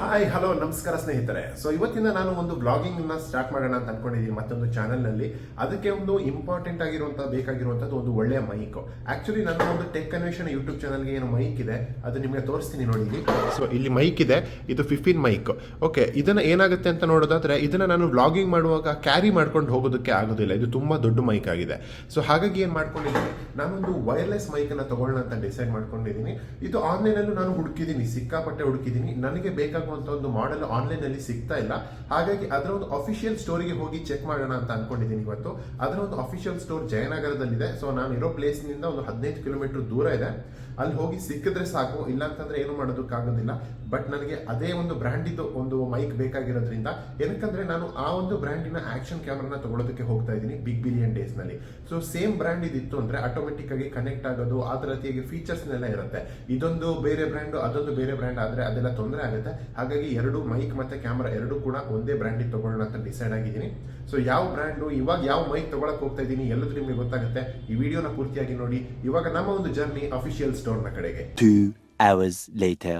Hi hello ನಮಸ್ಕಾರ ಸ್ನೇಹಿತರೆ. So ಇವತ್ತಿನ ನಾನು ಒಂದು ಬ್ಲಾಗಿಂಗ್ನ ಸ್ಟಾರ್ಟ್ ಮಾಡೋಣ ಅಂತ ಅನ್ಕೊಂಡಿದ್ದೀನಿ ಮತ್ತೊಂದು ಚಾನಲ್ನಲ್ಲಿ ಅದಕ್ಕೆ ಒಂದು ಇಂಪಾರ್ಟೆಂಟ್ ಆಗಿರುವಂತಹ ಬೇಕಾಗಿರುವಂತದ್ದು ಒಂದು ಒಳ್ಳೆಯ ಮೈಕ್ ಆಕ್ಚುಲಿ ನನ್ನ ಒಂದು ಟೆಕ್ ಕನ್ವೆಷನ್ ಯೂಟ್ಯೂಬ್ ಚಾನಲ್ಗೆ ಏನು ಮೈಕ್ ಇದೆ. ಅದು ನಿಮಗೆ ತೋರಿಸ್ತೀನಿ ನೋಡಿ ಸೊ ಇಲ್ಲಿ ಮೈಕ್ ಇದೆ. ಇದು ಫಿಫ್ಟೀನ್ ಮೈಕ್ ಓಕೆ ಇದನ್ನ ಏನಾಗುತ್ತೆ ಅಂತ ನೋಡೋದಾದ್ರೆ, ಇದನ್ನ ನಾನು ಬ್ಲಾಗಿಂಗ್ ಮಾಡುವಾಗ ಕ್ಯಾರಿ ಮಾಡ್ಕೊಂಡು ಹೋಗೋದಕ್ಕೆ ಆಗೋದಿಲ್ಲ. ಇದು ತುಂಬಾ ದೊಡ್ಡ ಮೈಕ್ ಆಗಿದೆ. ಸೊ ಹಾಗಾಗಿ ಏನು ಮಾಡ್ಕೊಂಡಿದ್ದೀನಿ, ನಾನೊಂದು ವೈರ್ಲೆಸ್ ಮೈಕ್ ಅನ್ನ ತಗೊಳ್ಳೋಣ ಅಂತ ಡಿಸೈಡ್ ಮಾಡ್ಕೊಂಡಿದ್ದೀನಿ. ಇದು ಆನ್ಲೈನ್ ಅಲ್ಲೂ ನಾನು ಹುಡುಕಿದ್ದೀನಿ, ಸಿಕ್ಕಾಪಟ್ಟೆ ಹುಡುಕಿದ್ದೀನಿ. ನನಗೆ ಬೇಕಾಗುವಂತ ಒಂದು ಮಾಡೆಲ್ ಆನ್ಲೈನ್ ಅಲ್ಲಿ ಸಿಗ್ತಾ ಇಲ್ಲ. ಹಾಗಾಗಿ ಅದರ ಒಂದು ಅಫಿಷಿಯಲ್ ಸ್ಟೋರಿಗೆ ಹೋಗಿ ಚೆಕ್ ಮಾಡೋಣ ಅಂತ ಅನ್ಕೊಂಡಿದ್ದೀನಿ ಇವತ್ತು. ಅದರ ಒಂದು ಅಫಿಷಿಯಲ್ ಸ್ಟೋರ್ ಜಯನಗರದಲ್ಲಿದೆ. ಸೊ ನಾನು ಇರೋ ಪ್ಲೇಸ್ನಿಂದ ಒಂದು ಹದಿನೈದು ಕಿಲೋಮೀಟರ್ ದೂರ ಇದೆ. ಅಲ್ಲಿ ಹೋಗಿ ಸಿಕ್ಕಿದ್ರೆ ಸಾಕು ಇಲ್ಲ ಅಂತಂದ್ರೆ ಏನು ಮಾಡೋದಕ್ಕಾಗೋದಿಲ್ಲ. ಬಟ್ ನನಗೆ ಅದೇ ಒಂದು ಬ್ರ್ಯಾಂಡಿದ್ದು ಒಂದು ಮೈಕ್ ಬೇಕಾಗಿರೋದ್ರಿಂದ, ಏನಕ್ಕಂದ್ರೆ ನಾನು ಆ ಒಂದು ಬ್ರ್ಯಾಂಡಿನ ಆಕ್ಷನ್ ಕ್ಯಾಮ್ರಾನ ತಗೊಳ್ಳೋದಕ್ಕೆ ಹೋಗ್ತಾ ಇದ್ದೀನಿ ಬಿಗ್ ಬಿಲಿಯನ್ ಡೇಸ್ನಲ್ಲಿ. ಸೊ ಸೇಮ್ ಬ್ರ್ಯಾಂಡ್ ಇದಿತ್ತು ಅಂದ್ರೆ ಆಟೋಮೆಟಿಕ್ ಆಗಿ ಕನೆಕ್ಟ್ ಆಗೋದು, ಆ ರೀತಿಯಾಗಿ ಫೀಚರ್ಸ್ ಎಲ್ಲ ಇರುತ್ತೆ. ಇದೊಂದು ಬೇರೆ ಬ್ರ್ಯಾಂಡ್ ಅದೊಂದು ಬೇರೆ ಬ್ರ್ಯಾಂಡ್ ಆದ್ರೆ ಅದೆಲ್ಲ ತೊಂದರೆ ಆಗುತ್ತೆ. ಹಾಗಾಗಿ ಎರಡು ಮೈಕ್ ಮತ್ತೆ ಕ್ಯಾಮ್ರಾ ಎರಡು ಕೂಡ ಒಂದೇ ಬ್ರ್ಯಾಂಡಿಗೆ ತಗೊಳ್ಳೋಣ ಅಂತ ಡಿಸೈಡ್ ಆಗಿದ್ದೀನಿ. ಸೊ ಯಾವ ಬ್ರ್ಯಾಂಡು ಇವಾಗ ಯಾವ ಮೈಕ್ ತಗೊಳಕ್ ಹೋಗ್ತಾ ಇದ್ದೀನಿ ಎಲ್ಲದೂ ನಿಮಗೆ ಗೊತ್ತಾಗುತ್ತೆ. ಈ ವಿಡಿಯೋನ ಪೂರ್ತಿಯಾಗಿ ನೋಡಿ. ಇವಾಗ ನಮ್ಮ ಒಂದು ಜರ್ನಿ ಅಫಿಷಿಯಲ್ ಸ್ಟೋರ್ನ ಕಡೆಗೆ. Two hours later.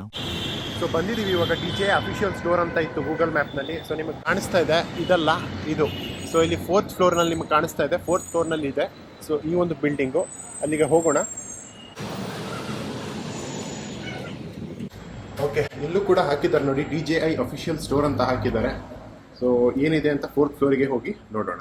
ಸೊ ಬಂದಿದ್ದೀವಿ ಇವಾಗ ಡಿ ಜೆ ಅಫಿಷಿಯಲ್ ಸ್ಟೋರ್ ಅಂತ ಇತ್ತು ಗೂಗಲ್ ಮ್ಯಾಪ್ನಲ್ಲಿ ಸೊ ನಿಮಗೆ ಕಾಣಿಸ್ತಾ ಇದೆ. ಇದಲ್ಲ ಇದು. ಸೊ ಇಲ್ಲಿ ಫೋರ್ತ್ ಫ್ಲೋರ್ನಲ್ಲಿ ನಿಮಗೆ ಕಾಣಿಸ್ತಾ ಇದೆ. ಫೋರ್ತ್ ಫ್ಲೋರ್ನಲ್ಲಿ ಇದೆ. ಸೊ ಈ ಒಂದು ಬಿಲ್ಡಿಂಗು ಅಲ್ಲಿಗೆ ಹೋಗೋಣ. ಓಕೆ ಇಲ್ಲೂ ಕೂಡ ಹಾಕಿದ್ದಾರೆ ನೋಡಿ. D J I official store ಅಂತ ಹಾಕಿದ್ದಾರೆ. ಸೊ ಏನಿದೆ ಅಂತ ಫೋರ್ತ್ ಫ್ಲೋರಿಗೆ ಹೋಗಿ ನೋಡೋಣ.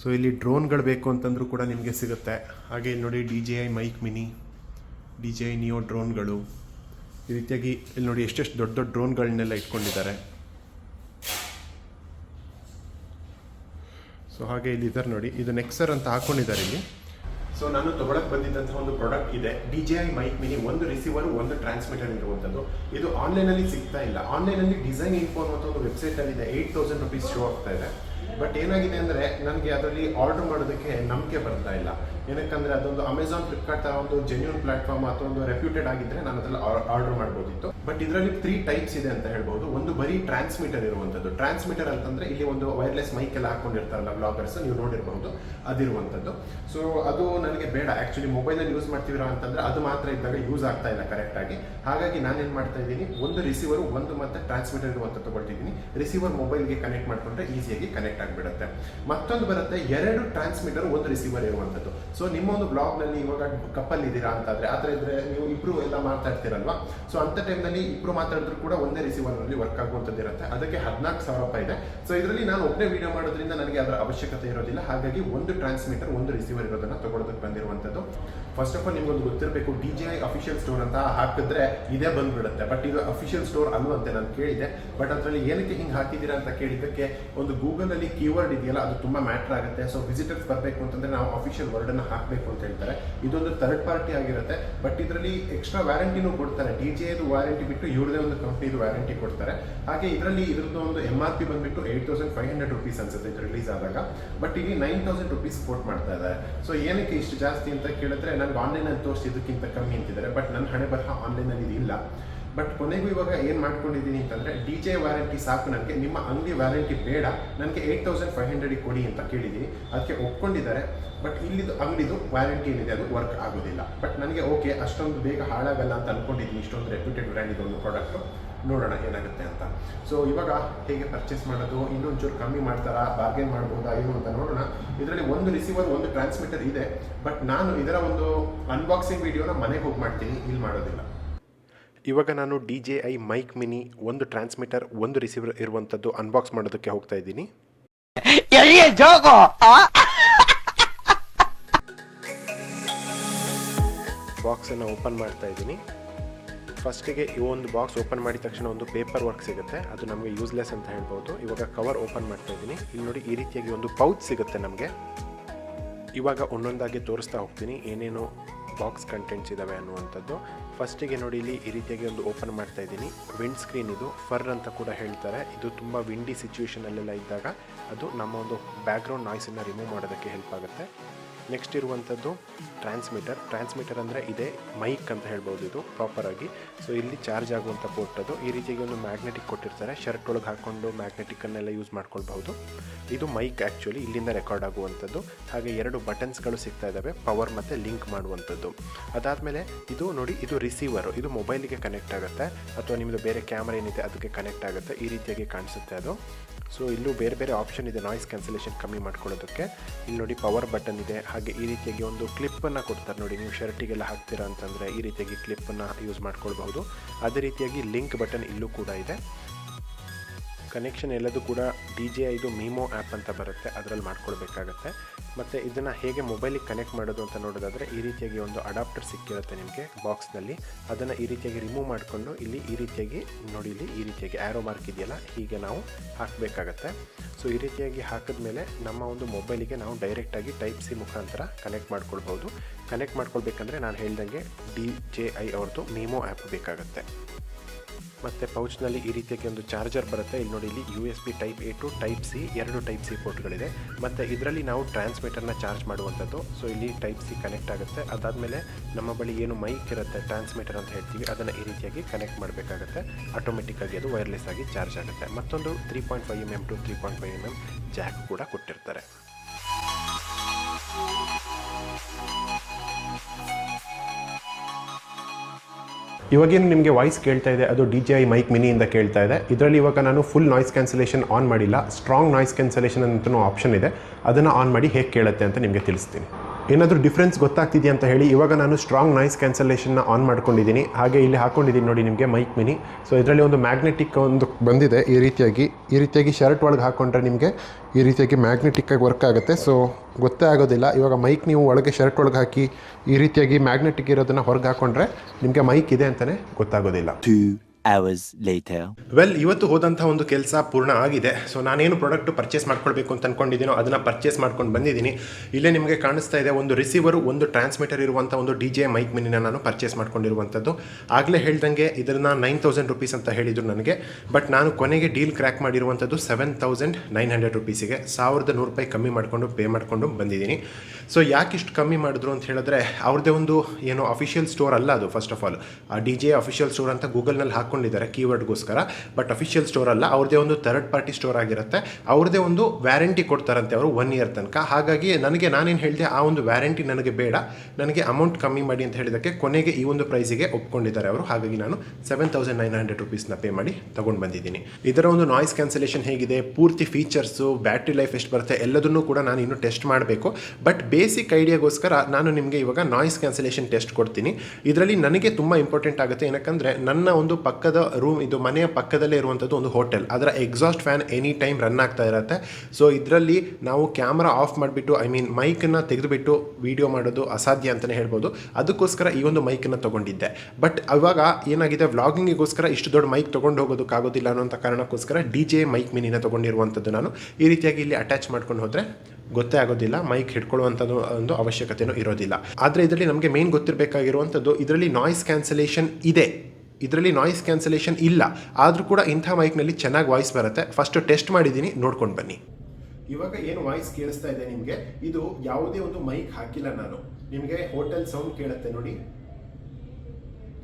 ಸೊ ಇಲ್ಲಿ ಡ್ರೋನ್ಗಳು ಬೇಕು ಅಂತಂದ್ರೂ ಕೂಡ ನಿಮಗೆ ಸಿಗುತ್ತೆ. ಹಾಗೆ ಇಲ್ಲಿ ನೋಡಿ D J I mic mini, D J I neo ಡ್ರೋನ್ಗಳು ಈ ರೀತಿಯಾಗಿ ಇಲ್ಲಿ ನೋಡಿ ಎಷ್ಟೆಷ್ಟು ದೊಡ್ಡ ದೊಡ್ಡ ಡ್ರೋನ್ಗಳನ್ನೆಲ್ಲ ಇಟ್ಕೊಂಡಿದ್ದಾರೆ. ಸೊ ಹಾಗೆ ಇಲ್ಲಿ ಇದ್ದಾರೆ ನೋಡಿ. ಇದು ನೆಕ್ಸರ್ ಅಂತ ಹಾಕೊಂಡಿದ್ದಾರೆ ಇಲ್ಲಿ. ಸೊ ನಾನು ತಗೊಳಕ್ ಬಂದಿದ್ದಂಥ ಒಂದು ಪ್ರಾಡಕ್ಟ್ ಇದೆ. D J I mic mini ಒಂದು ರಿಸೀವರ್ ಒಂದು ಟ್ರಾನ್ಸ್ಮಿಟರ್ ಇರುವಂಥದ್ದು ಇದು ಆನ್ಲೈನ್ ಅಲ್ಲಿ ಸಿಗ್ತಾ ಇಲ್ಲ. ಆನ್ಲೈನ್ ಅಲ್ಲಿ ಡಿಸೈನ್ ಇನ್ಫೋ ಅನ್ನುವಂಥ ಒಂದು ವೆಬ್ಸೈಟ್ ಅಲ್ಲಿ ಇದೆ. ಏಟ್ ತೌಸಂಡ್ ರುಪೀಸ್ ಶೋ ಆಗ್ತಾ ಇದೆ. ಬಟ್ ಏನಾಗಿದೆ ಅಂದ್ರೆ, ನನಗೆ ಅದರಲ್ಲಿ ಆರ್ಡರ್ ಮಾಡೋದಕ್ಕೆ ನಂಬಿಕೆ ಬರ್ತಾ ಇಲ್ಲ. ಏನಕ್ಕಂದ್ರೆ, ಅದೊಂದು ಅಮೆಝಾನ್ ಫ್ಲಿಪ್ಕಾರ್ಟ್ ಒಂದು ಜೆನ್ಯೂನ್ ಪ್ಲಾಟ್ಫಾರ್ಮ್ ಅಥವಾ ಒಂದು ರೆಪ್ಯೂಟೆಡ್ ಆಗಿದ್ರೆ ನಾನು ಅದ್ರಲ್ಲಿ ಆರ್ಡರ್ ಮಾಡ್ಬೋದಿತ್ತು. ಬಟ್ ಇದರಲ್ಲಿ ತ್ರೀ ಟೈಪ್ಸ್ ಇದೆ ಅಂತ ಹೇಳ್ಬೋದು. ಒಂದು ಬರೀ ಟ್ರಾನ್ಸ್ಮಿಟರ್ ಇರುವಂತದ್ದು. ಟ್ರಾನ್ಸ್ಮಿಟರ್ ಅಂತಂದ್ರೆ ಇಲ್ಲಿ ಒಂದು ವೈರ್ಲೆಸ್ ಮೈಕ್ ಎಲ್ಲ ಹಾಕೊಂಡಿರ್ತಾರಲ್ಲ ಬ್ಲಾಗರ್ಸ್ ನೀವು ನೋಡಿರಬಹುದು ಅದಿರುವಂತದ್ದು. ಸೊ ಅದು ನನಗೆ ಬೇಡ. ಆಕ್ಚುಲಿ ಮೊಬೈಲ್ ಅಲ್ಲಿ ಯೂಸ್ ಮಾಡ್ತೀರಾ ಅಂತಂದ್ರೆ ಅದು ಮಾತ್ರ ಇದ್ದಾಗ ಯೂಸ್ ಆಗ್ತಾ ಇಲ್ಲ ಕರೆಕ್ಟ್ ಆಗಿ. ಹಾಗಾಗಿ ನಾನು ಏನ್ ಮಾಡ್ತಾ ಇದ್ದೀನಿ, ಒಂದು ರಿಸೀವರ್ ಒಂದು ಮತ್ತೆ ಟ್ರಾನ್ಸ್ಮಿಟರ್ ಇರುವಂತ ತಗೊಳ್ತಿದ್ದೀನಿ. ರಿಸೀವರ್ ಮೊಬೈಲ್ಗೆ ಕನೆಕ್ಟ್ ಮಾಡ್ಕೊಂಡ್ರೆ ಈಸಿಯಾಗಿ ಕನೆಕ್ಟ್ ಆಗಿಬಿಡುತ್ತೆ. ಮತ್ತೊಂದು ಬರುತ್ತೆ, ಎರಡು ಟ್ರಾನ್ಸ್ಮಿಟರ್ ಒಂದು ರಿಸೀವರ್ ಇರುವಂತದ್ದು. ಸೊ ನಿಮ್ಮ ಒಂದು ಬ್ಲಾಗ್ನಲ್ಲಿ ಇವಾಗ ಕಪ್ಪಲ್ ಇದ್ದೀರಾ ಅಂತಾದ್ರೆ ಆತರ ಇದ್ರೆ ನೀವು ಇಬ್ರು ಎಲ್ಲ ಮಾತಾಡ್ತಿರಲ್ವಾ? ಸೊ ಅಂತ ಟೈಮ್ ನಲ್ಲಿ ಇಬ್ರು ಮಾತಾಡಿದ್ರು ಕೂಡ ಒಂದೇ ರಿಸೀವರ್ನಲ್ಲಿ ವರ್ಕ್ ಆಗುವಂತದ್ದು ಇರುತ್ತೆ. ಅದಕ್ಕೆ ಹದಿನಾಲ್ಕು ಸಾವಿರ ರೂಪಾಯಿ ಇದೆ. ಸೊ ಇದರಲ್ಲಿ ನಾನು ಒಬ್ಬನೇ ವಿಡಿಯೋ ಮಾಡೋದ್ರಿಂದ ನನಗೆ ಅದರ ಅವಶ್ಯಕತೆ ಇರೋದಿಲ್ಲ. ಹಾಗಾಗಿ ಒಂದು ಟ್ರಾನ್ಸ್ಮಿಟರ್ ಒಂದು ರಿಸೀವರ್ ಇರೋದನ್ನ ತಗೊಳ್ಳೋದಕ್ಕೆ ಬಂದಿರುವಂತದ್ದು ಫಸ್ಟ್ ಆಫ್ ಆಲ್ ನಿಮ್ಗೊಂದು ಗೊತ್ತಿರಬೇಕು D J I official store ಅಂತ ಹಾಕಿದ್ರೆ ಇದೇ ಬಂದ್ಬಿಡುತ್ತೆ. ಬಟ್ ಇದು ಅಫಿಷಿಯಲ್ ಸ್ಟೋರ್ ಅಲ್ವಂತೆ ನಾನು ಕೇಳಿದೆ. ಬಟ್ ಅದರಲ್ಲಿ ಏನಕ್ಕೆ ಹಿಂಗೆ ಹಾಕಿದ್ದೀರಾ ಅಂತ ಕೇಳಿದ್ದಕ್ಕೆ ಒಂದು ಗೂಗಲ್ ಅಲ್ಲಿ ಕೀವರ್ಡ್ ಇದೆಯಲ್ಲ, ಅದು ತುಂಬಾ ಮ್ಯಾಟರ್ ಆಗುತ್ತೆ. ಸೊ ವಿಸಿಟರ್ಸ್ ಬರಬೇಕು ಅಂತಂದ್ರೆ ನಾವು ಅಫಿಷಿಯಲ್ ವರ್ಡ್ ಅನ್ನ ಹಾಕಬೇಕು ಅಂತ ಹೇಳ್ತಾರೆ. ಇದೊಂದು ಥರ್ಡ್ ಪಾರ್ಟಿ ಆಗಿರುತ್ತೆ. ಬಟ್ ಇದರಲ್ಲಿ ಎಕ್ಸ್ಟ್ರಾ ವ್ಯಾರಂಟಿನೂ ಕೊಡ್ತಾರೆ. ಡಿ ಜೆ ವ್ಯಾರಂಟಿ ಬಿಟ್ಟು ಇವ್ರದೇ ಒಂದು ಕಂಪ್ನಿದು ವ್ಯಾರಂಟಿ ಕೊಡ್ತಾರೆ. ಹಾಗೆ ಇದರಲ್ಲಿ ಇದ್ರದ್ದು ಒಂದು ಎಂ ಆರ್ ಪಿ ಬಂದ್ಬಿಟ್ಟು eight thousand five hundred rupees ಅನ್ಸುತ್ತೆ ಇದು ರಿಲೀಸ್ ಆದಾಗ. ಬಟ್ ಇಲ್ಲಿ ನೈನ್ ತೌಸಂಡ್ ರುಪೀಸ್ ಕೋಟ್ ಮಾಡ್ತಾ ಇದ್ದಾರೆ. ಸೊ ಏನಕ್ಕೆ ಇಷ್ಟು ಜಾಸ್ತಿ ಅಂತ ಕೇಳಿದ್ರೆ ನನಗೆ ಆನ್ಲೈನ್ ಅಲ್ಲಿ ತೋರಿಸಿ ಕಮ್ಮಿ ಅಂತಿದ್ದಾರೆ. ಬಟ್ ನನ್ನ ಹಣೆ ಬರಹ ಆನ್ಲೈನ್ ಅಲ್ಲಿ ಇಲ್ಲ. ಬಟ್ ಕೊನೆಗೂ ಇವಾಗ ಏನು ಮಾಡ್ಕೊಂಡಿದ್ದೀನಿ ಅಂತಂದ್ರೆ ಡಿ ಜೆ ವ್ಯಾರಂಟಿ ಸಾಕು, ನನಗೆ ನಿಮ್ಮ ಅಂಗಡಿ ವ್ಯಾರಂಟಿ ಬೇಡ, ನನಗೆ ಏಟ್ ತೌಸಂಡ್ ಫೈವ್ ಹಂಡ್ರೆಡ್ ಕೊಡಿ ಅಂತ ಕೇಳಿದ್ದೀನಿ ಅದಕ್ಕೆ ಒಪ್ಕೊಂಡಿದ್ದಾರೆ ಬಟ್ ಇಲ್ಲಿದು ಅಂಗಡಿದು ವ್ಯಾರಂಟಿ ಏನಿದೆ ಅದು ವರ್ಕ್ ಆಗೋದಿಲ್ಲ. ಬಟ್ ನನಗೆ ಓಕೆ ಅಷ್ಟೊಂದು ಬೇಗ ಹಾಳಾಗಲ್ಲ ಅಂತ ಅನ್ಕೊಂಡಿದ್ದೀನಿ ಇಷ್ಟೊಂದು ರೆಪ್ಯೂಟೆಡ್ ಬ್ರ್ಯಾಂಡ್ ಇದು ಒಂದು ಪ್ರಾಡಕ್ಟು ನೋಡೋಣ ಏನಾಗುತ್ತೆ ಅಂತ. ಸೊ ಇವಾಗ ಹೇಗೆ ಪರ್ಚೇಸ್ ಮಾಡೋದು, ಇನ್ನೊಂಚೂರು ಕಮ್ಮಿ ಮಾಡ್ತಾರಾ ಬಾರ್ಗೇನ್ ಮಾಡ್ಬೋದಾ, ಏನು ಅಂತ ನೋಡೋಣ. ಇದರಲ್ಲಿ ಒಂದು ರಿಸೀವರ್ ಒಂದು ಟ್ರಾನ್ಸ್ಮಿಟರ್ ಇದೆ. ಬಟ್ ನಾನು ಇದರ ಒಂದು ಅನ್ಬಾಕ್ಸಿಂಗ್ ವಿಡಿಯೋನ ಮನೆಗೆ ಹೋಗಿ ಮಾಡ್ತೀನಿ. ಇಲ್ಲಿ ಮಾಡೋದಿಲ್ಲ. ಇವಾಗ ನಾನು D J I mic mini ಒಂದು ಟ್ರಾನ್ಸ್ಮಿಟರ್ ಒಂದು ರಿಸೀವರ್ ಇರುವಂಥದ್ದು ಅನ್ಬಾಕ್ಸ್ ಮಾಡೋದಕ್ಕೆ ಹೋಗ್ತಾ ಇದ್ದೀನಿ. ಬಾಕ್ಸನ್ನು ಓಪನ್ ಮಾಡ್ತಾ ಇದ್ದೀನಿ. ಫಸ್ಟಿಗೆ ಈ ಒಂದು ಬಾಕ್ಸ್ ಓಪನ್ ಮಾಡಿದ ತಕ್ಷಣ ಒಂದು ಪೇಪರ್ ವರ್ಕ್ ಸಿಗುತ್ತೆ. ಅದು ನಮಗೆ ಯೂಸ್ಲೆಸ್ ಅಂತ ಹೇಳ್ಬೋದು. ಇವಾಗ ಕವರ್ ಓಪನ್ ಮಾಡ್ತಾ ಇದ್ದೀನಿ. ಇಲ್ಲಿ ನೋಡಿ ಈ ರೀತಿಯಾಗಿ ಒಂದು ಪೌಚ್ ಸಿಗುತ್ತೆ ನಮಗೆ. ಇವಾಗ ಒಂದೊಂದಾಗಿ ತೋರಿಸ್ತಾ ಹೋಗ್ತೀನಿ ಏನೇನು ಬಾಕ್ಸ್ ಕಂಟೆಂಟ್ಸ್ ಇದ್ದಾವೆ ಅನ್ನುವಂಥದ್ದು. ಫಸ್ಟಿಗೆ ನೋಡಿ ಇಲ್ಲಿ ಈ ರೀತಿಯಾಗಿ ಒಂದು ಓಪನ್ ಮಾಡ್ತಾ ಇದ್ದೀನಿ. ವಿಂಡ್ ಸ್ಕ್ರೀನ್ ಇದು. ಫರ್ ಅಂತ ಕೂಡ ಹೇಳ್ತಾರೆ. ಇದು ತುಂಬ ವಿಂಡಿ ಸಿಚುವೇಶನಲ್ಲೆಲ್ಲ ಇದ್ದಾಗ ಅದು ನಮ್ಮ ಒಂದು ಬ್ಯಾಕ್ಗ್ರೌಂಡ್ ನಾಯ್ಸನ್ನು ರಿಮೂವ್ ಮಾಡೋದಕ್ಕೆ ಹೆಲ್ಪ್ ಆಗುತ್ತೆ. ನೆಕ್ಸ್ಟ್ ಇರುವಂಥದ್ದು ಟ್ರಾನ್ಸ್ಮಿಟರ್ ಟ್ರಾನ್ಸ್ಮಿಟರ್ ಅಂದರೆ ಇದೇ ಮೈಕ್ ಅಂತ ಹೇಳ್ಬೋದು ಇದು ಪ್ರಾಪರಾಗಿ ಸೊ ಇಲ್ಲಿ ಚಾರ್ಜ್ ಆಗುವಂಥ ಪೋರ್ಟ್ ಅದು. ಈ ರೀತಿಯಾಗಿ ಒಂದು ಮ್ಯಾಗ್ನೆಟಿಕ್ ಕೊಟ್ಟಿರ್ತಾರೆ. ಶರ್ಟ್ ಒಳಗೆ ಹಾಕ್ಕೊಂಡು ಮ್ಯಾಗ್ನೆಟಿಕ್ಕನ್ನೆಲ್ಲ ಯೂಸ್ ಮಾಡ್ಕೊಳ್ಬಹುದು. ಇದು ಮೈಕ್ ಆ್ಯಕ್ಚುಲಿ ಇಲ್ಲಿಂದ ರೆಕಾರ್ಡ್ ಆಗುವಂಥದ್ದು. ಹಾಗೆ ಎರಡು ಬಟನ್ಸ್ಗಳು ಸಿಗ್ತಾ ಇದ್ದಾವೆ ಪವರ್ ಮತ್ತು ಲಿಂಕ್ ಮಾಡುವಂಥದ್ದು. ಅದಾದಮೇಲೆ ಇದು ನೋಡಿ, ಇದು ರಿಸೀವರು ಇದು ಮೊಬೈಲಿಗೆ ಕನೆಕ್ಟ್ ಆಗುತ್ತೆ. ಅಥವಾ ನಿಮ್ಮದು ಬೇರೆ ಕ್ಯಾಮ್ರಾ ಏನಿದೆ, ಅದಕ್ಕೆ ಕನೆಕ್ಟ್ ಆಗುತ್ತೆ. ಈ ರೀತಿಯಾಗಿ ಕಾಣಿಸುತ್ತೆ ಅದು. ಸೊ ಇಲ್ಲೂ ಬೇರೆ ಬೇರೆ ಆಪ್ಷನ್ ಇದೆ ನಾಯ್ಸ್ ಕ್ಯಾನ್ಸಲೇಷನ್ ಕಮ್ಮಿ ಮಾಡ್ಕೊಳ್ಳೋದಕ್ಕೆ. ಇಲ್ಲಿ ನೋಡಿ ಪವರ್ ಬಟನ್ ಇದೆ. ಹಾಗೆ ಈ ರೀತಿಯಾಗಿ ಒಂದು ಕ್ಲಿಪ್ಪನ್ನು ಕೊಡ್ತಾರೆ ನೋಡಿ. ನೀವು ಶರ್ಟಿಗೆಲ್ಲ ಹಾಕ್ತೀರಾ ಅಂತಂದರೆ ಈ ರೀತಿಯಾಗಿ ಕ್ಲಿಪ್ಪನ್ನು ಯೂಸ್ ಮಾಡ್ಕೊಳ್ಬಹುದು. ಅದೇ ರೀತಿಯಾಗಿ ಲಿಂಕ್ ಬಟನ್ ಇಲ್ಲೂ ಕೂಡ ಇದೆ. ಕನೆಕ್ಷನ್ ಎಲ್ಲದೂ ಕೂಡ ಡಿ ಜೆ ಐದು ಮೀಮೋ ಆ್ಯಪ್ ಅಂತ ಬರುತ್ತೆ, ಅದರಲ್ಲಿ ಮಾಡ್ಕೊಳ್ಬೇಕಾಗತ್ತೆ. ಮತ್ತು ಇದನ್ನು ಹೇಗೆ ಮೊಬೈಲಿಗೆ ಕನೆಕ್ಟ್ ಮಾಡೋದು ಅಂತ ನೋಡೋದಾದರೆ, ಈ ರೀತಿಯಾಗಿ ಒಂದು ಅಡಾಪ್ಟರ್ ಸಿಕ್ಕಿರುತ್ತೆ ನಿಮಗೆ ಬಾಕ್ಸ್ನಲ್ಲಿ ಅದನ್ನು ಈ ರೀತಿಯಾಗಿ ರಿಮೂವ್ ಮಾಡಿಕೊಂಡು, ಇಲ್ಲಿ ಈ ರೀತಿಯಾಗಿ ನೋಡಿ, ಇಲ್ಲಿ ಈ ರೀತಿಯಾಗಿ ಆ್ಯರೋ ಮಾರ್ಕ್ ಇದೆಯಲ್ಲ, ಹೀಗೆ ನಾವು ಹಾಕಬೇಕಾಗತ್ತೆ. ಸೊ ಈ ರೀತಿಯಾಗಿ ಹಾಕಿದ ಮೇಲೆ ನಮ್ಮ ಒಂದು ಮೊಬೈಲಿಗೆ ನಾವು ಡೈರೆಕ್ಟಾಗಿ ಟೈಪ್ ಸಿ ಮುಖಾಂತರ ಕನೆಕ್ಟ್ ಮಾಡ್ಕೊಳ್ಬೋದು ಕನೆಕ್ಟ್ ಮಾಡ್ಕೊಳ್ಬೇಕಂದ್ರೆ ನಾನು ಹೇಳ್ದಂಗೆ ಡಿ ಜೆ ಐ ಅವ್ರದ್ದು ಮೀಮೋ ಆ್ಯಪ್ ಬೇಕಾಗುತ್ತೆ. ಮತ್ತು ಪೌಚ್ನಲ್ಲಿ ಈ ರೀತಿಯಾಗಿ ಒಂದು ಚಾರ್ಜರ್ ಬರುತ್ತೆ. ಇಲ್ಲಿ ನೋಡಿ, ಇಲ್ಲಿ U S B type A to type C ಎರಡು ಟೈಪ್ ಸಿ ಪೋರ್ಟ್ಗಳಿದೆ ಮತ್ತು ಇದರಲ್ಲಿ ನಾವು ಟ್ರಾನ್ಸ್ಮಿಟರ್ನ ಚಾರ್ಜ್ ಮಾಡುವಂಥದ್ದು. ಸೊ ಇಲ್ಲಿ ಟೈಪ್ ಸಿ ಕನೆಕ್ಟ್ ಆಗುತ್ತೆ. ಅದಾದಮೇಲೆ ನಮ್ಮ ಬಳಿ ಏನು ಮೈಕ್ ಇರುತ್ತೆ ಟ್ರಾನ್ಸ್ಮಿಟರ್ ಅಂತ ಹೇಳ್ತೀವಿ. ಅದನ್ನು ಈ ರೀತಿಯಾಗಿ ಕನೆಕ್ಟ್ ಮಾಡಬೇಕಾಗುತ್ತೆ. ಆಟೋಮೆಟಿಕ್ಕಾಗಿ ಅದು ವೈರ್ಲೆಸ್ ಆಗಿ ಚಾರ್ಜ್ ಆಗುತ್ತೆ. ಮತ್ತೊಂದು three point five M M to three point five M M jack ಕೂಡ ಕೊಟ್ಟಿರ್ತಾರೆ. ಇವಾಗೇನು ನಿಮಗೆ ವಾಯ್ಸ್ ಕೇಳ್ತಾ ಇದೆ, ಅದು ಡಿ ಜಿ ಐ ಮೈಕ್ ಮಿನಿಯಿಂದ ಕೇಳ್ತಾ ಇದೆ. ಇದರಲ್ಲಿ ಇವಾಗ ನಾನು ಫುಲ್ ನಾಯ್ಸ್ ಕ್ಯಾನ್ಸಲೇಷನ್ ಆನ್ ಮಾಡಿಲ್ಲ. ಸ್ಟ್ರಾಂಗ್ ನಾಯ್ಸ್ ಕ್ಯಾನ್ಸಲೇಷನ್ ಅಂತಲೂ ಆಪ್ಷನ್ ಇದೆ. ಅದನ್ನು ಆನ್ ಮಾಡಿ ಹೇಗೆ ಕೇಳುತ್ತೆ ಅಂತ ನಿಮಗೆ ತಿಳಿಸ್ತೀನಿ. ಏನಾದರೂ ಡಿಫ್ರೆನ್ಸ್ ಗೊತ್ತಾಗ್ತಿದೆಯಾ ಅಂತ ಹೇಳಿ ಇವಾಗ ನಾನು ಸ್ಟ್ರಾಂಗ್ ನಾಯ್ಸ್ ಕ್ಯಾನ್ಸಲೇಷನ್ನ ಆನ್ ಮಾಡ್ಕೊಂಡಿದ್ದೀನಿ. ಹಾಗೆ ಇಲ್ಲಿ ಹಾಕೊಂಡಿದ್ದೀನಿ ನೋಡಿ ನಿಮಗೆ ಮೈಕ್ ಮಿನಿ ಸೊ ಇದರಲ್ಲಿ ಒಂದು ಮ್ಯಾಗ್ನೆಟಿಕ್ ಒಂದು ಬಂದಿದೆ. ಈ ರೀತಿಯಾಗಿ ಈ ರೀತಿಯಾಗಿ ಶರ್ಟ್ ಒಳಗೆ ಹಾಕ್ಕೊಂಡ್ರೆ ನಿಮಗೆ ಈ ರೀತಿಯಾಗಿ ಮ್ಯಾಗ್ನೆಟಿಕ್ಕಾಗಿ ವರ್ಕ್ ಆಗುತ್ತೆ. ಸೊ ಗೊತ್ತೇ ಆಗೋದಿಲ್ಲ. ಇವಾಗ ಮೈಕ್ ನೀವು ಒಳಗೆ ಶರ್ಟ್ ಒಳಗೆ ಹಾಕಿ ಈ ರೀತಿಯಾಗಿ ಮ್ಯಾಗ್ನೆಟಿಕ್ ಇರೋದನ್ನು ಹೊರಗೆ ಹಾಕ್ಕೊಂಡ್ರೆ ನಿಮಗೆ ಮೈಕ್ ಇದೆ ಅಂತಲೇ ಗೊತ್ತಾಗೋದಿಲ್ಲ. Hours later. ವೆಲ್ ಇವತ್ತು ಹೋದಂಥ ಒಂದು ಕೆಲಸ ಪೂರ್ಣ ಆಗಿದೆ. ಸೊ ನಾನೇನು ಪ್ರಾಡಕ್ಟ್ ಪರ್ಚೇಸ್ ಮಾಡ್ಕೊಳ್ಬೇಕು ಅಂತ ಅನ್ಕೊಂಡಿದ್ದೀನೋ ಅದನ್ನು ಪರ್ಚೇಸ್ ಮಾಡ್ಕೊಂಡು ಬಂದಿದ್ದೀನಿ. ಇಲ್ಲೇ ನಿಮಗೆ ಕಾಣಿಸ್ತಾ ಇದೆ ಒಂದು ರಿಸೀವರು ಒಂದು ಟ್ರಾನ್ಸ್ಮಿಟರ್ ಇರುವಂಥ ಒಂದು ಡಿ ಜೆ ಮೈಕ್ ಮಿನಿನ ನಾನು ಪರ್ಚೇಸ್ ಮಾಡ್ಕೊಂಡಿರುವಂಥದ್ದು. ಆಗಲೇ ಹೇಳ್ದಂಗೆ ಇದನ್ನು ನೈನ್ ತೌಸಂಡ್ ರುಪೀಸ್ ಅಂತ ಹೇಳಿದರು ನನಗೆ. ಬಟ್ ನಾನು ಕೊನೆಗೆ ಡೀಲ್ ಕ್ರ್ಯಾಕ್ ಮಾಡಿರುವಂಥದ್ದು ಸೆವೆನ್ ತೌಸಂಡ್ ನೈನ್ ಹಂಡ್ರೆಡ್ ರುಪೀಸಿಗೆ ಸಾವಿರದ ನೂರು ರೂಪಾಯಿ ಕಮ್ಮಿ ಮಾಡಿಕೊಂಡು ಪೇ ಮಾಡಿಕೊಂಡು ಬಂದಿದ್ದೀನಿ. ಸೊ ಯಾಕೆ ಇಷ್ಟು ಕಮ್ಮಿ ಮಾಡಿದ್ರು ಅಂತ ಹೇಳಿದ್ರೆ ಅವ್ರದ್ದೇ ಒಂದು ಏನು ಅಫಿಷಿಯಲ್ ಸ್ಟೋರ್ ಅಲ್ಲ ಅದು ಫಸ್ಟ್ ಆಫ್ ಆಲ್ ಆ ಡಿ ಜೆ ಅಫಿಷಿಯಲ್ ಸ್ಟೋರ್ ಅಂತ ಗೂಗಲ್ನಲ್ಲಿ ಹಾಕ್ಕೊಂಡಿದ್ದಾರೆ ಕೀವರ್ಡ್ಗೋಸ್ಕರ ಬಟ್ ಅಫಿಷಿಯಲ್ ಸ್ಟೋರ್ ಅಲ್ಲ ಅವ್ರದ್ದೇ ಒಂದು ಥರ್ಡ್ ಪಾರ್ಟಿ ಸ್ಟೋರ್ ಆಗಿರುತ್ತೆ. ಅವ್ರದ್ದೇ ಒಂದು ವ್ಯಾರಂಟಿ ಕೊಡ್ತಾರಂತೆ ಅವರು ಒನ್ ಇಯರ್ ತನಕ. ಹಾಗಾಗಿ ನನಗೆ ನಾನೇನು ಹೇಳಿದೆ, ಆ ಒಂದು ವ್ಯಾರಂಟಿ ನನಗೆ ಬೇಡ. ನನಗೆ ಅಮೌಂಟ್ ಕಮ್ಮಿ ಮಾಡಿ ಅಂತ ಹೇಳಿದಕ್ಕೆ ಕೊನೆಗೆ ಈ ಒಂದು ಪ್ರೈಸಿಗೆ ಒಪ್ಕೊಂಡಿದ್ದಾರೆ ಅವರು. ಹಾಗಾಗಿ ನಾನು ಸೆವೆನ್ ತೌಸಂಡ್ ನೈನ್ ಹಂಡ್ರೆಡ್ ರುಪೀಸ್ನ ಪೇ ಮಾಡಿ ತಗೊಂಡು ಬಂದಿದ್ದೀನಿ. ಇದರ ಒಂದು ನಾಯ್ಸ್ ಕ್ಯಾನ್ಸಲೇಷನ್ ಹೇಗಿದೆ, ಪೂರ್ತಿ ಫೀಚರ್ಸು ಬ್ಯಾಟ್ರಿ ಲೈಫ್ ಎಷ್ಟು ಬರುತ್ತೆ, ಎಲ್ಲದನ್ನೂ ಕೂಡ ನಾನು ಇನ್ನೂ ಟೆಸ್ಟ್ ಮಾಡಬೇಕು. ಬಟ್ ಬೇಸಿಕ್ ಐಡಿಯಾಗೋಸ್ಕರ ನಾನು ನಿಮಗೆ ಇವಾಗ ನಾಯ್ಸ್ ಕ್ಯಾನ್ಸಲೇಷನ್ ಟೆಸ್ಟ್ ಕೊಡ್ತೀನಿ. ಇದರಲ್ಲಿ ನನಗೆ ತುಂಬ ಇಂಪಾರ್ಟೆಂಟ್ ಆಗುತ್ತೆ ಏನಕ್ಕಂದರೆ ನನ್ನ ಒಂದು ಪಕ್ಕದ ರೂಮ್ ಇದು ಮನೆಯ ಪಕ್ಕದಲ್ಲೇ ಇರುವಂಥದ್ದು ಒಂದು ಹೋಟೆಲ್ ಅದರ exhaust fan any time run ಆಗ್ತಾ ಇರುತ್ತೆ. ಸೊ ಇದರಲ್ಲಿ ನಾವು ಕ್ಯಾಮ್ರಾ ಆಫ್ ಮಾಡಿಬಿಟ್ಟು ಐ ಮೀನ್ ಮೈಕನ್ನು ತೆಗೆದುಬಿಟ್ಟು ವೀಡಿಯೋ ಮಾಡೋದು ಅಸಾಧ್ಯ ಅಂತಲೇ ಹೇಳ್ಬೋದು. ಅದಕ್ಕೋಸ್ಕರ ಈ ಒಂದು ಮೈಕನ್ನು ತೊಗೊಂಡಿದ್ದೆ. ಬಟ್ ಅವಾಗ ಏನಾಗಿದೆ ವ್ಲಾಗಿಂಗಿಗೋಸ್ಕರ ಇಷ್ಟು ದೊಡ್ಡ ಮೈಕ್ ತೊಗೊಂಡು ಹೋಗೋದಕ್ಕಾಗೋದಿಲ್ಲ ಅನ್ನೋಂಥ ಕಾರಣಕ್ಕೋಸ್ಕರ ಡಿ ಜೆ ಮೈಕ್ ಮಿನಿನ ತೊಗೊಂಡಿರುವಂಥದ್ದು ನಾನು. ಈ ರೀತಿಯಾಗಿ ಇಲ್ಲಿ ಅಟ್ಯಾಚ್ ಮಾಡ್ಕೊಂಡು ಹೋದರೆ ಗೊತ್ತೇ ಆಗೋದಿಲ್ಲ. ಮೈಕ್ ಹಿಡ್ಕೊಳ್ಳುವಂಥದ್ದು ಒಂದು ಅವಶ್ಯಕತೆಯೂ ಇರೋದಿಲ್ಲ. ಆದರೆ ಇದರಲ್ಲಿ ನಮಗೆ ಮೇನ್ ಗೊತ್ತಿರಬೇಕಾಗಿರುವಂಥದ್ದು ಇದರಲ್ಲಿ ನಾಯ್ಸ್ ಕ್ಯಾನ್ಸಲೇಷನ್ ಇದೆ. ಇದರಲ್ಲಿ ನಾಯ್ಸ್ ಕ್ಯಾನ್ಸಲೇಷನ್ ಇಲ್ಲ. ಆದರೂ ಕೂಡ ಇಂಥ ಮೈಕ್ನಲ್ಲಿ ಚೆನ್ನಾಗಿ ವಾಯ್ಸ್ ಬರುತ್ತೆ. ಫಸ್ಟ್ ಟೆಸ್ಟ್ ಮಾಡಿದ್ದೀನಿ ನೋಡ್ಕೊಂಡು ಬನ್ನಿ. ಇವಾಗ ಏನು ವಾಯ್ಸ್ ಕೇಳಿಸ್ತಾ ಇದೆ ನಿಮಗೆ? ಇದು ಯಾವುದೇ ಒಂದು ಮೈಕ್ ಹಾಕಿಲ್ಲ ನಾನು. ನಿಮಗೆ ಹೋಟೆಲ್ ಸೌಂಡ್ ಕೇಳುತ್ತೆ ನೋಡಿ.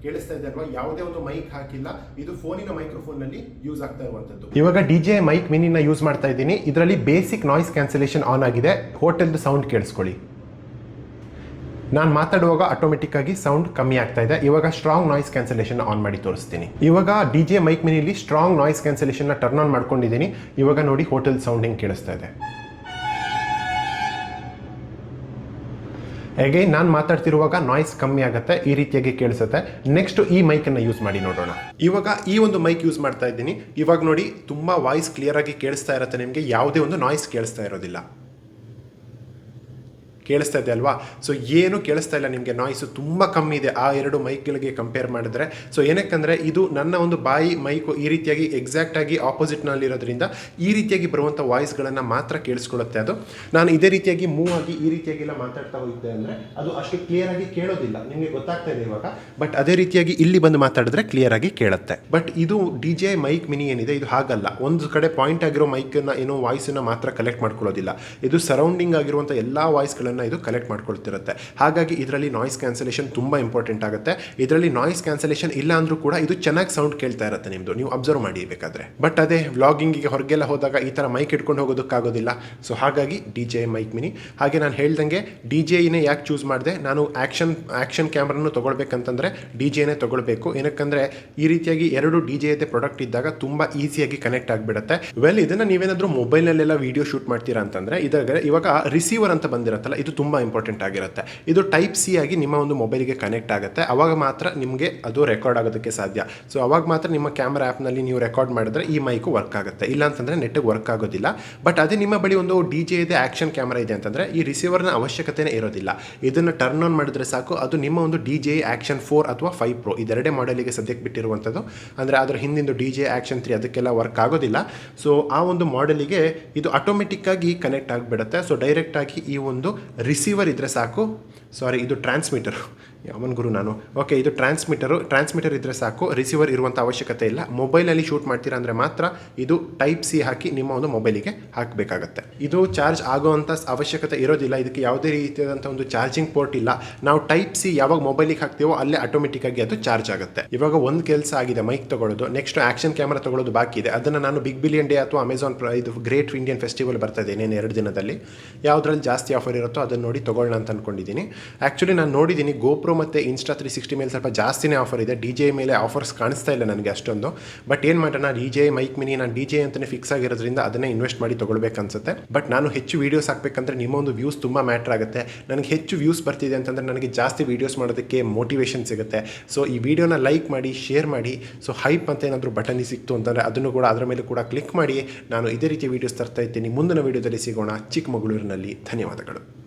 ಕೇಳಿಸ್ತಾ ಇದೆ ಅಲ್ವಾ? ಯಾವುದೇ ಒಂದು ಮೈಕ್ ಹಾಕಿಲ್ಲ. ಇದು ಫೋನಿನ ಮೈಕ್ರೋಫೋನ್ನಲ್ಲಿ ಯೂಸ್ ಆಗ್ತಾ ಇರುವಂತದ್ದು ಇವಾಗ ಡಿ ಜೆ ಮೈಕ್ ಮಿನಿನ ಯೂಸ್ ಮಾಡ್ತಾ ಇದ್ದೀನಿ. ಇದರಲ್ಲಿ ಬೇಸಿಕ್ ನಾಯ್ಸ್ ಕ್ಯಾನ್ಸಲೇಷನ್ ಆನ್ ಆಗಿದೆ. ಹೋಟೆಲ್ದು ಸೌಂಡ್ ಕೇಳಿಸ್ಕೊಳ್ಳಿ. ನಾನು ಮಾತಾಡುವಾಗ ಆಟೋಮೆಟಿಕ್ ಆಗಿ ಸೌಂಡ್ ಕಮ್ಮಿ ಆಗ್ತಾ ಇದೆ. ಇವಾಗ ಸ್ಟ್ರಾಂಗ್ ನಾಯ್ಸ್ ಕ್ಯಾನ್ಸಲೇಷನ್ ಆನ್ ಮಾಡಿ ತೋರಿಸ್ತೀನಿ. ಇವಾಗ D J mic ಮಿನಿಲಿ strong noise cancellation turn on ಮಾಡ್ಕೊಂಡಿದ್ದೀನಿ. ಇವಾಗ ನೋಡಿ ಹೋಟೆಲ್ ಸೌಂಡಿಂಗ್ ಕೇಳಿಸ್ತಾ ಇದೆ. ಹೇಗೆ? ನಾನು ಮಾತಾಡ್ತಿರುವಾಗ ನಾಯ್ಸ್ ಕಮ್ಮಿ ಆಗುತ್ತೆ, ಈ ರೀತಿಯಾಗಿ ಕೇಳಿಸುತ್ತೆ. ನೆಕ್ಸ್ಟ್ ಈ ಮೈಕನ್ನು ಯೂಸ್ ಮಾಡಿ ನೋಡೋಣ. ಇವಾಗ ಈ ಒಂದು ಮೈಕ್ ಯೂಸ್ ಮಾಡ್ತಾ ಇದ್ದೀನಿ. ಇವಾಗ ನೋಡಿ, ತುಂಬ ವಾಯ್ಸ್ ಕ್ಲಿಯರ್ ಆಗಿ ಕೇಳಿಸ್ತಾ ಇರುತ್ತೆ ನಿಮಗೆ. ಯಾವುದೇ ಒಂದು ನಾಯ್ಸ್ ಕೇಳಿಸ್ತಾ ಇರೋದಿಲ್ಲ. ಕೇಳಿಸ್ತಾ ಇದೆ ಅಲ್ವಾ? ಸೊ ಏನು ಕೇಳಿಸ್ತಾ ಇಲ್ಲ ನಿಮಗೆ? ನಾಯ್ಸು ತುಂಬ ಕಮ್ಮಿ ಇದೆ. ಆ ಎರಡು ಮೈಕ್ಗಳಿಗೆ ಕಂಪೇರ್ ಮಾಡಿದ್ರೆ. ಸೊ ಏನಕ್ಕಂದರೆ ಇದು ನನ್ನ ಒಂದು ಬಾಯಿ ಮೈಕು ಈ ರೀತಿಯಾಗಿ ಎಕ್ಸಾಕ್ಟಾಗಿ ಆಪೋಸಿಟ್ನಲ್ಲಿರೋದ್ರಿಂದ ಈ ರೀತಿಯಾಗಿ ಬರುವಂಥ ವಾಯ್ಸ್ಗಳನ್ನು ಮಾತ್ರ ಕೇಳಿಸ್ಕೊಳ್ಳುತ್ತೆ ಅದು. ನಾನು ಇದೇ ರೀತಿಯಾಗಿ ಮೂವ್ ಆಗಿ ಈ ರೀತಿಯಾಗಿಲ್ಲ ಮಾತಾಡ್ತಾ ಹೋಗಿದ್ದೆ ಅಂದರೆ ಅದು ಅಷ್ಟು ಕ್ಲಿಯರ್ ಆಗಿ ಕೇಳೋದಿಲ್ಲ. ನಿಮಗೆ ಗೊತ್ತಾಗ್ತಾ ಇದೆ ಇವಾಗ. ಬಟ್ ಅದೇ ರೀತಿಯಾಗಿ ಇಲ್ಲಿ ಬಂದು ಮಾತಾಡಿದ್ರೆ ಕ್ಲಿಯರ್ ಆಗಿ ಕೇಳುತ್ತೆ. ಬಟ್ ಇದು ಡಿ ಜೆ ಮೈಕ್ ಮಿನಿ ಏನಿದೆ? ಇದು ಹಾಗಲ್ಲ. ಒಂದು ಕಡೆ ಪಾಯಿಂಟ್ ಆಗಿರೋ ಮೈಕನ್ನು ಏನೋ ವಾಯ್ಸನ್ನು ಮಾತ್ರ ಕಲೆಕ್ಟ್ ಮಾಡ್ಕೊಳ್ಳೋದಿಲ್ಲ. ಇದು ಸರೌಂಡಿಂಗ್ ಆಗಿರುವಂಥ ಎಲ್ಲ ವಾಯ್ಸ್ಗಳನ್ನು ಇದು ಕಲೆಕ್ಟ್ ಮಾಡ್ಕೊಳ್ತಿರುತ್ತೆ. ಹಾಗಾಗಿ ಇದರಲ್ಲಿ ನಾಯ್ಸ್ ಕ್ಯಾನ್ಸಲೇಷನ್ ತುಂಬ ಇಂಪಾರ್ಟೆಂಟ್ ಆಗುತ್ತೆ. ಇದರಲ್ಲಿ ನಾಯ್ಸ್ ಕ್ಯಾನ್ಸಲೇಷನ್ ಇಲ್ಲ ಅಂದರೂ ಕೂಡ ಇದು ಚೆನ್ನಾಗಿ ಸೌಂಡ್ ಕೇಳ್ತಾ ಇರುತ್ತೆ ನಿಮ್ಮದು ನೀವು ಅಬ್ಸರ್ವ್ ಮಾಡಿ ಬೇಕಾದರೆ. ಬಟ್ ಅದೇ ವ್ಲಾಗಿಂಗಿಗೆ ಹೊರಗೆಲ್ಲ ಹೋದಾಗ ಈ ಥರ ಮೈಕ್ ಇಟ್ಕೊಂಡು ಹೋಗೋದಕ್ಕಾಗೋದಿಲ್ಲ. ಸೊ ಹಾಗಾಗಿ ಡಿ ಜೆ ಮೈಕ್ ಮಿನಿ ಹಾಗೆ ನಾನು ಹೇಳ್ದಂಗೆ ಡಿ ಜೆನೇ ಯಾಕೆ ಚೂಸ್ ಮಾಡಿದೆ? ನಾನು ಆ್ಯಕ್ಷನ್ ಆ್ಯಕ್ಷನ್ ಕ್ಯಾಮ್ರನ್ನು ತೊಗೊಳ್ಬೇಕಂತಂದರೆ ಡಿ ಜೆನೇ ತೊಗೊಳ್ಬೇಕು. ಏನಕ್ಕಂದರೆ ಈ ರೀತಿಯಾಗಿ ಎರಡು ಡಿ ಜೆ ಪ್ರಾಡಕ್ಟ್ ಇದ್ದಾಗ ತುಂಬ ಈಸಿಯಾಗಿ ಕನೆಕ್ಟ್ ಆಗಿಬಿಡುತ್ತೆ. ವೆಲ್ ಇದನ್ನು ನೀವೇನಾದರೂ ಮೊಬೈಲ್ನಲ್ಲೆಲ್ಲ ವೀಡಿಯೋ ಶೂಟ್ ಮಾಡ್ತೀರಾ ಅಂತಂದರೆ, ಇದಾಗ ಇವಾಗ ರಿಸೀವರ್ ಅಂತ ಬಂದಿರುತ್ತಲ್ಲ ಇದು ತುಂಬ ಇಂಪಾರ್ಟೆಂಟ್ ಆಗಿರುತ್ತೆ. ಇದು ಟೈಪ್ ಸಿ ಆಗಿ ನಿಮ್ಮ ಒಂದು ಮೊಬೈಲ್ಗೆ ಕನೆಕ್ಟ್ ಆಗುತ್ತೆ. ಅವಾಗ ಮಾತ್ರ ನಿಮಗೆ ಅದು ರೆಕಾರ್ಡ್ ಆಗೋದಕ್ಕೆ ಸಾಧ್ಯ. ಸೊ ಅವಾಗ ಮಾತ್ರ ನಿಮ್ಮ ಕ್ಯಾಮ್ರಾ ಆ್ಯಪ್ನಲ್ಲಿ ನೀವು ರೆಕಾರ್ಡ್ ಮಾಡಿದ್ರೆ ಈ ಮೈಕು ವರ್ಕ್ ಆಗುತ್ತೆ. ಇಲ್ಲ ಅಂತಂದರೆ ನೆಟ್ಟಿಗೆ ವರ್ಕ್ ಆಗೋದಿಲ್ಲ. ಬಟ್ ಅದೇ ನಿಮ್ಮ ಬಳಿ ಒಂದು ಡಿ ಜೆ ಇದೆ ಆ್ಯಕ್ಷನ್ ಕ್ಯಾಮ್ರಾ ಇದೆ ಅಂತಂದರೆ ಈ ರಿಸೀವರ್ನ ಅವಶ್ಯಕತೆನೇ ಇರೋದಿಲ್ಲ. ಇದನ್ನು ಟರ್ನ್ ಆನ್ ಮಾಡಿದ್ರೆ ಸಾಕು. ಅದು ನಿಮ್ಮ ಒಂದು ಡಿ ಜೆ ಆ್ಯಕ್ಷನ್ ಫೋರ್ ಅಥವಾ ಫೈವ್ ಪ್ರೋ ಇದೆರಡೇ ಮಾಡೆಲಿಗೆ ಸದ್ಯಕ್ಕೆ ಬಿಟ್ಟಿರುವಂಥದ್ದು. ಅಂದರೆ ಅದರ ಹಿಂದಿಂದು ಡಿ ಜೆ ಆ್ಯಕ್ಷನ್ ತ್ರೀ ಅದಕ್ಕೆಲ್ಲ ವರ್ಕ್ ಆಗೋದಿಲ್ಲ. ಸೊ ಆ ಒಂದು ಮಾಡೆಲಿಗೆ ಇದು ಆಟೋಮೆಟಿಕ್ಕಾಗಿ ಕನೆಕ್ಟ್ ಆಗಿಬಿಡುತ್ತೆ. ಸೊ ಡೈರೆಕ್ಟಾಗಿ ಈ ಒಂದು ರಿಸೀವರ್ ಇದ್ದರೆ ಸಾಕು. ಸಾರಿ ಇದು ಟ್ರಾನ್ಸ್ಮಿಟರ್ ಯಾವನ್ ಗುರು ನಾನು. ಓಕೆ ಇದು ಟ್ರಾನ್ಸ್ಮಿಟರು ಟ್ರಾನ್ಸ್ಮಿಟರ್ ಇದ್ದರೆ ಸಾಕು ರಿಸೀವರ್ ಇರುವಂಥ ಅವಶ್ಯಕತೆ ಇಲ್ಲ. ಮೊಬೈಲಲ್ಲಿ ಶೂಟ್ ಮಾಡ್ತೀರಾ ಅಂದರೆ ಮಾತ್ರ ಇದು ಟೈಪ್ ಸಿ ಹಾಕಿ ನಿಮ್ಮ ಒಂದು ಮೊಬೈಲಿಗೆ ಹಾಕಬೇಕಾಗತ್ತೆ. ಇದು ಚಾರ್ಜ್ ಆಗೋವಂಥ ಅವಶ್ಯಕತೆ ಇರೋದಿಲ್ಲ. ಇದಕ್ಕೆ ಯಾವುದೇ ರೀತಿಯಾದಂಥ ಒಂದು ಚಾರ್ಜಿಂಗ್ ಪೋರ್ಟ್ ಇಲ್ಲ. ನಾವು ಟೈಪ್ ಸಿ ಯಾವಾಗ ಮೊಬೈಲಿಗೆ ಹಾಕ್ತೀವೋ ಅಲ್ಲೇ ಆಟೋಮೆಟಿಕ್ಕಾಗಿ ಅದು ಚಾರ್ಜ್ ಆಗುತ್ತೆ. ಇವಾಗ ಒಂದು ಕೆಲಸ ಆಗಿದೆ ಮೈಕ್ ತಗೊಳ್ಳೋದು ನೆಕ್ಸ್ಟ್ ಆ್ಯಕ್ಷನ್ ಕ್ಯಾಮ್ರಾ ತಗೊಳ್ಳೋದು ಬಾಕಿ ಇದೆ. ಅದನ್ನು ನಾನು ಬಿಗ್ ಬಿಲಿಯನ್ ಡೇ ಅಥವಾ ಅಮೆಝಾನ್ ಇದು ಗ್ರೇಟ್ ಇಂಡಿಯನ್ ಫೆಸ್ಟಿವಲ್ ಬರ್ತಾ ಇದೆ ಇನ್ನೇನು ಎರಡು ದಿನದಲ್ಲಿ. ಯಾವುದ್ರಲ್ಲಿ ಜಾಸ್ತಿ ಆಫರ್ ಇರುತ್ತೋ ಅದನ್ನು ನೋಡಿ ತೊಗೊಳ್ಳೋಣ ಅಂತ ಅಂದ್ಕೊಂಡಿದ್ದೀನಿ ಆ್ಯಕ್ಚುಲಿ ನಾನು ನೋಡಿದ್ದೀನಿ ಗೋಪ್ರೋ ಮತ್ತು ಇನ್ಸ್ಟಾ ತ್ರೀ ಸಿಕ್ಸ್ಟಿ ಮೇಲೆ ಸ್ವಲ್ಪ ಜಾಸ್ತಿನೇ ಆಫರ್ ಇದೆ. ಡಿ ಜೆ ಮೇಲೆ ಆಫರ್ಸ್ ಕಾಣಿಸ್ತಾ ಇಲ್ಲ ನನಗೆ ಅಷ್ಟೊಂದು. ಬಟ್ ಏನು ಮಾಡೋಣ ಡಿ ಜೆ ಮೈಕ್ ಮಿನಿ ನಾನು ಡಿ ಜೆ ಅಂತಲೇ ಫಿಕ್ಸ್ ಆಗಿರೋದ್ರಿಂದ ಅದನ್ನೇ ಇನ್ವೆಸ್ಟ್ ಮಾಡಿ ತೊಗೊಳ್ಬೇಕನ್ಸುತ್ತೆ ಬಟ್ ನಾನು ಹೆಚ್ಚು ವೀಡಿಯೋಸ್ ಹಾಕಬೇಕಂದ್ರೆ ನಿಮ್ಮ ಒಂದು ವ್ಯೂಸ್ ತುಂಬ ಮ್ಯಾಟ್ರ್ ಆಗುತ್ತೆ. ನನಗೆ ಹೆಚ್ಚು ವ್ಯೂಸ್ ಬರ್ತಿದೆ ಅಂತಂದರೆ ನನಗೆ ಜಾಸ್ತಿ ವೀಡಿಯೋಸ್ ಮಾಡೋದಕ್ಕೆ ಮೋಟಿವೇಶನ್ ಸಿಗುತ್ತೆ. ಸೊ ಈ ವಿಡಿಯೋನ ಲೈಕ್ ಮಾಡಿ ಶೇರ್ ಮಾಡಿ ಸೊ ಹೈಪ್ ಅಂತ ಏನಾದರೂ ಬಟನ್ ಸಿಕ್ತು ಅಂತಂದರೆ ಅದನ್ನು ಕೂಡ ಅದರ ಮೇಲೆ ಕೂಡ ಕ್ಲಿಕ್ ಮಾಡಿ ನಾನು ಇದೇ ರೀತಿ ವೀಡಿಯೋಸ್ ತರ್ತಾ ಇದ್ದೀನಿ. ಮುಂದಿನ ವೀಡಿಯೋದಲ್ಲಿ ಸಿಗೋಣ. ಚಿಕ್ಕಮಗಳೂರಿನಲ್ಲಿ. ಧನ್ಯವಾದಗಳು.